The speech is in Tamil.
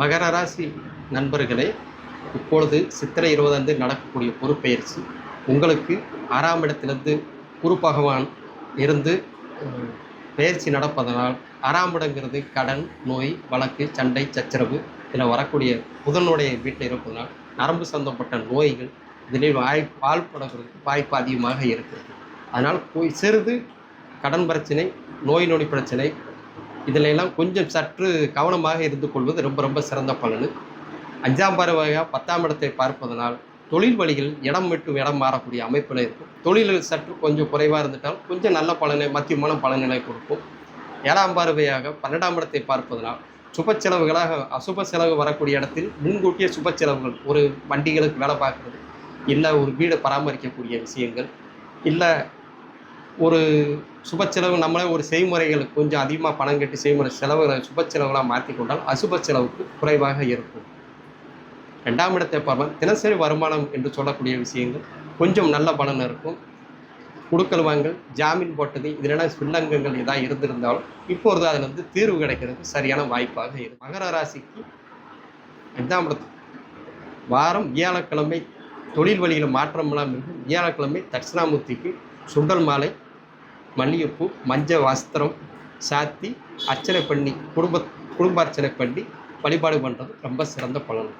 மகர ராசி நண்பர்களே இப்பொழுது சித்திரை இருபதாந்து நடக்கக்கூடிய பொறுப்பெயர்ச்சி. உங்களுக்கு ஆறாம் இடத்திலிருந்து குரு பகவான் இருந்து பயிற்சி நடப்பதனால் ஆறாம் இடங்கிறது கடன் நோய் வழக்கு சண்டை சச்சரவு இதில் வரக்கூடிய புதனுடைய வீட்டில் இருப்பதனால் நரம்பு சம்பந்தப்பட்ட நோய்கள் இதில் வாய் பால் வாய்ப்பு அதிகமாக இருக்கிறது. அதனால் போய் சிறிது கடன் பிரச்சனை நோய் நொடி பிரச்சனை இதில் எல்லாம் கொஞ்சம் சற்று கவனமாக இருந்து கொள்வது ரொம்ப ரொம்ப சிறந்த பலனு. அஞ்சாம் பறவையாக பத்தாம் இடத்தை பார்ப்பதனால் தொழில் வழிகள் இடம் விட்டு இடம் மாறக்கூடிய அமைப்பில் இருக்கும். தொழில்கள் சற்று கொஞ்சம் குறைவாக இருந்துட்டால் கொஞ்சம் நல்ல பலனை மத்தியமான பலன்களை கொடுக்கும். ஏழாம் பார்வையாக பன்னெண்டாம் இடத்தை பார்ப்பதனால் சுப செலவுகளாக அசுப செலவு வரக்கூடிய இடத்தில் முன்கூட்டிய சுப செலவுகள் ஒரு வண்டிகளுக்கு வேலை பார்க்குறது இல்லை ஒரு வீடை பராமரிக்கக்கூடிய விஷயங்கள் இல்லை ஒரு சுப செலவு நம்மளே ஒரு செய்முறைகள் கொஞ்சம் அதிகமாக பணம் கட்டி செய்முறை செலவுகளை சுப செலவுகளாக மாற்றி கொண்டால் அசுப செலவுக்கு குறைவாக இருக்கும். ரெண்டாம் இடத்தை பார்ப்போம். தினசரி வருமானம் என்று சொல்லக்கூடிய விஷயங்கள். கொஞ்சம் நல்ல பலன் இருக்கும். கொடுக்கல் வாங்கல் ஜாமீன் போட்டது இதிலெல்லாம் வில்லங்கங்கள் இதாக இருந்திருந்தாலும் இப்பொழுது அதில் வந்து தீர்வு கிடைக்கிறதுக்கு சரியான வாய்ப்பாக இருக்கும். மகர ராசிக்கு ரெண்டாம் இடத்து வாரம் வியாழக்கிழமை தொழில் வழியில் மாற்றமெல்லாம் இருக்கும். வியாழக்கிழமை தட்சிணாமூர்த்திக்கு சுண்டல் மாலை மல்லிகைப்பூ மஞ்சள் வஸ்திரம் சாத்தி அர்ச்சனை பண்ணி குடும்ப குடும்ப அர்ச்சனை பண்ணி வழிபாடு பண்ணுறது ரொம்ப சிறந்த பலன்.